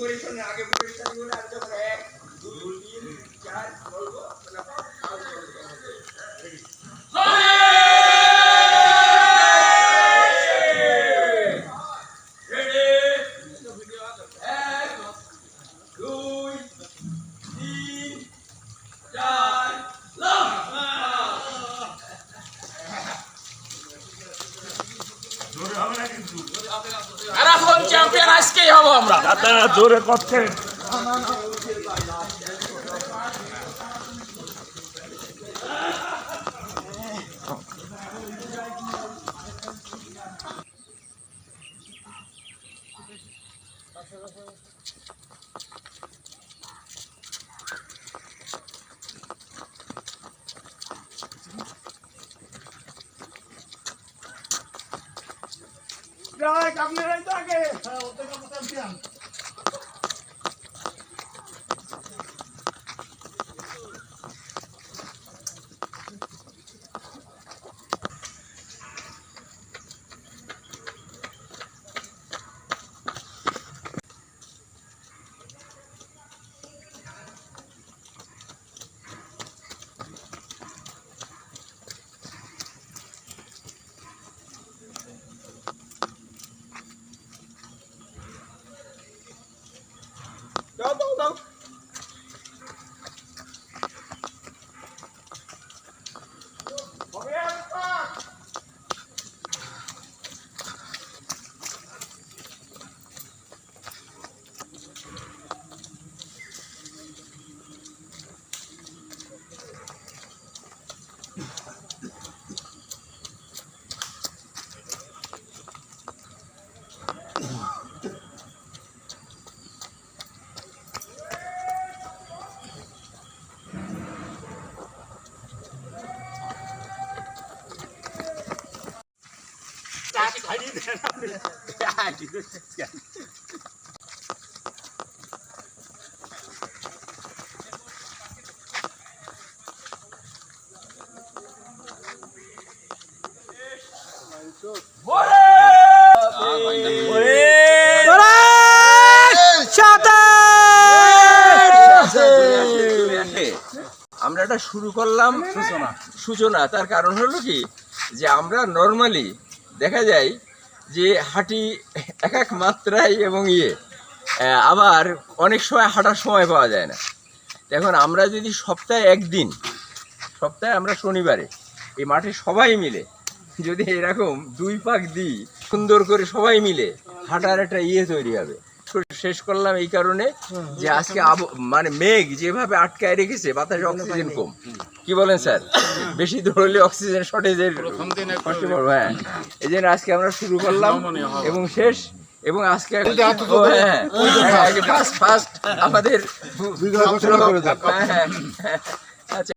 করে শোনে আগে পরিষ্কার করে আর যখন এক দুই তিন চার বলব তখন আওয়াজ করতে হবে। Ready? এক, দুই, তিন, চার, ম্যারাথন চ্যাম্পিয়ন আজকেই হব আমরা। আপনারা জোরে আপনারাই তো আগে আমরা এটা শুরু করলাম সূচনা। সূচনা, তার কারণ হলো কি? যে আমরা নর্মালি দেখা যায় যে হাঁটি এক এক মাত্রায় এবং ইয়ে। আবার অনেক সময় হাঁটার সময় পাওয়া যায় না। এখন আমরা যদি সপ্তাহে একদিন, সপ্তাহে আমরা শনিবারে এই মাঠে সবাই মিলে যদি এরকম দুই পাক দিই, সুন্দর করে সবাই মিলে হাঁটার একটা ইয়ে তৈরি হবে। শেষ করলাম এই কারণে যে আজকে আব- মানে মেঘ যেভাবে আটকায় রেখেছে বাতাসে অক্সিজেন কম। কি বলেন স্যার? বেশি দৌড়লে অক্সিজেন শর্টেজের কষ্ট পড়বে হ্যাঁ। এই জন্য আজকে আমরা শুরু করলাম এবং শেষ। এবং আজকে ও, হ্যাঁ হ্যাঁ। ফার্স্ট। ফার্স্ট আমাদের হ্যাঁ হ্যাঁ হ্যাঁ।